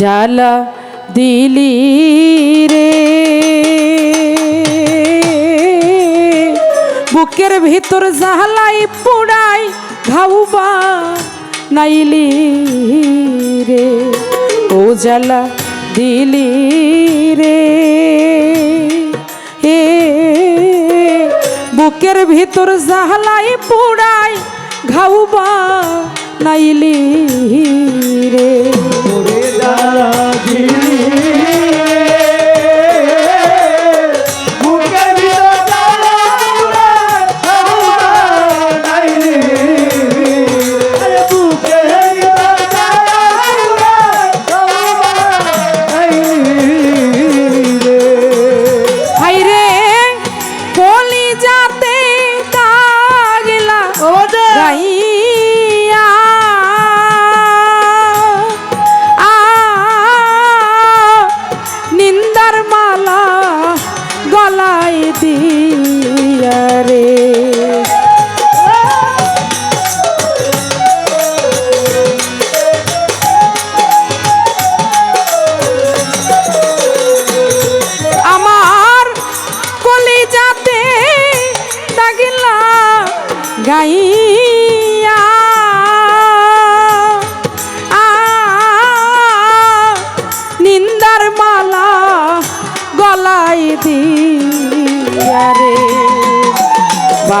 জ্বালা দিলি রে। বুকের ভিতর জাহালাই পুড়াই ঘাউবা নাইলি রে। ও জ্বালা দিলি রে। এ, বুকের ভিতর জাহালাই পুড়াই ঘাউবা নাইলি রে। ওরে জ্বালা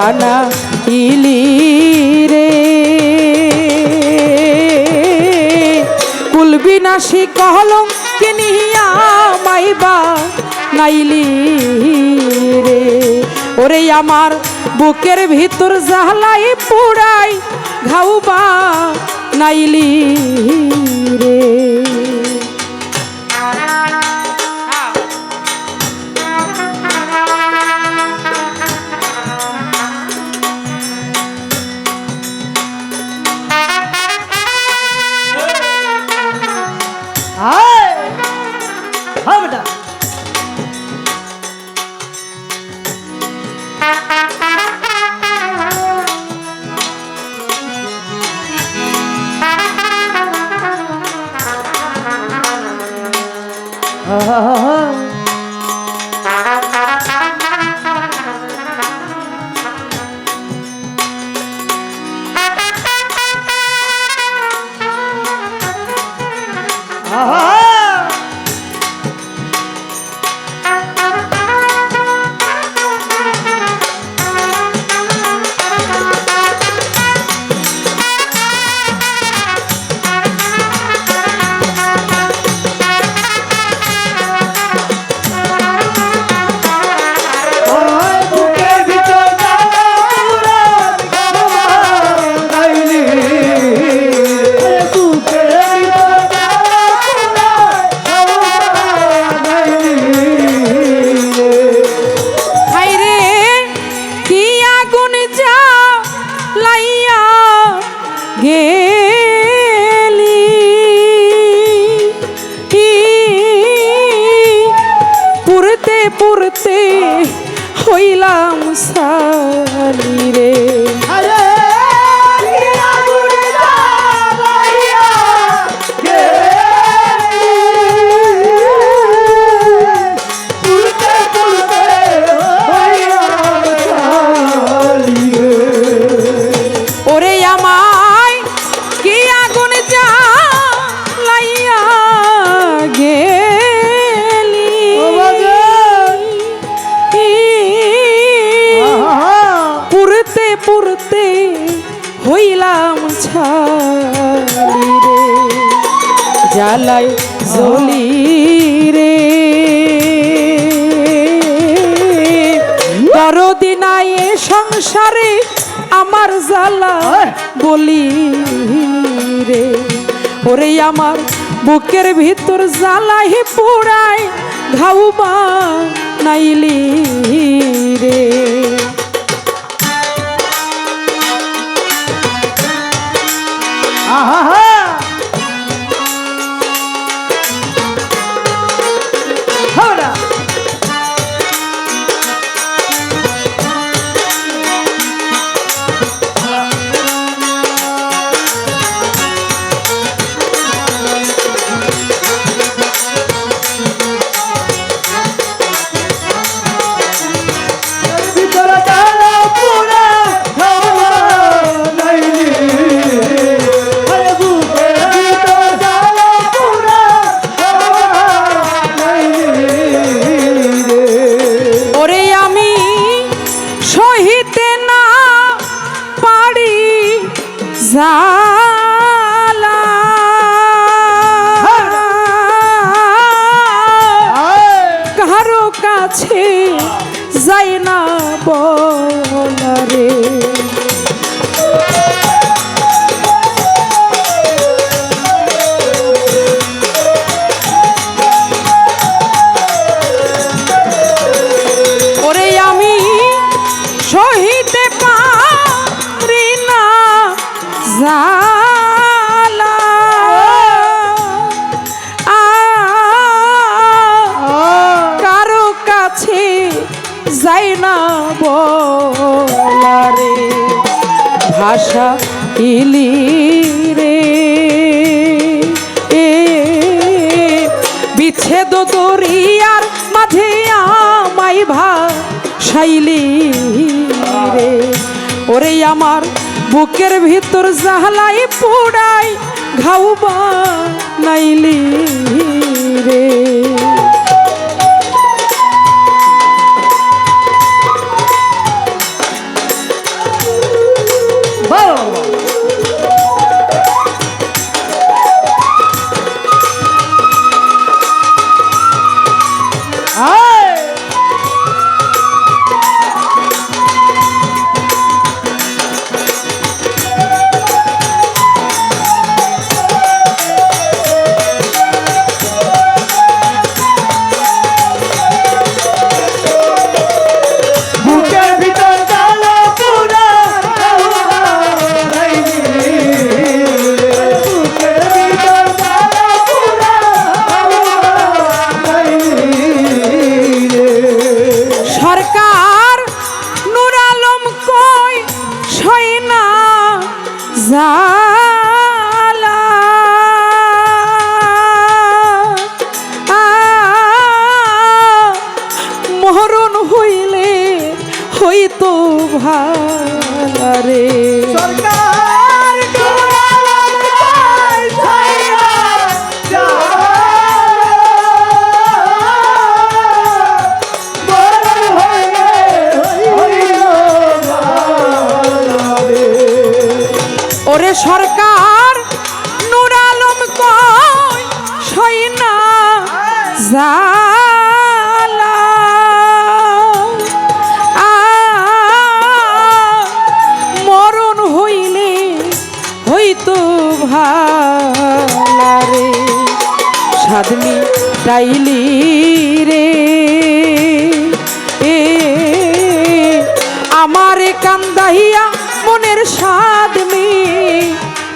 বানা ইলি রে। কুলবিনাশী কহলং কিনিয়া মাইবা নাইলি রে। ওরে আমার বুকের ভিতর জাহলাই পুড়াই ঘাউবা নাইলি রে। পুরতে হইলাম সালি রে। হইলাম ছালি রে জ্বালাই জলি রে। দরদিনায় সংসারে আমার জ্বালা বলি রে। ওরে আমার বুকের ভিতর জ্বালাই পোড়ায় ঘাউবা নাইলি রে। সহিতে না পারি যা না বলারে, ভাষা ইলি রে এ বিচ্ছেদ দরিয়ার মাঝে আমাই ভাসাইলি রে। ওরে আমার বুকের ভিতর জাহলাই পুড়াই ঘাউবা নাইলি রে। সাদমি টাইলি রে। এ, আমারে কান্দাইয়া মনের স্বাদ মে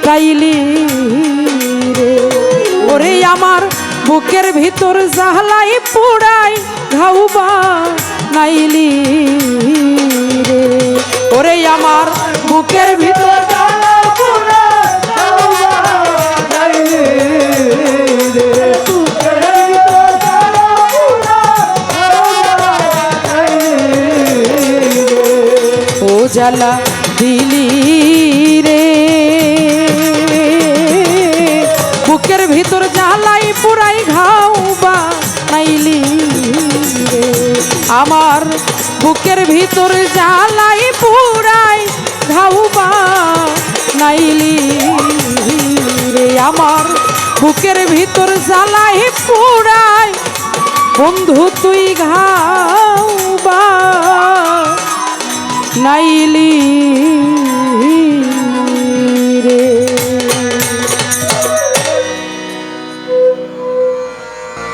গাইলি রে। ওরে আমার বুকের ভিতর জাহলাই পুড়াই ঘাউবা নাইলি রে। ওরে আমার বুকের ভিতর জ্বালা দিলি রে। বুকের ভিতর জ্বালাই পুরাই ঘাউবা নাইলি রে। আমার বুকের ভিতর জ্বালাই পুরাই ঘাউবা নাইলি রে। আমার বুকের ভিতর জ্বালাই পুরাই। বন্ধু, তুই ঘাউবা নাইলি।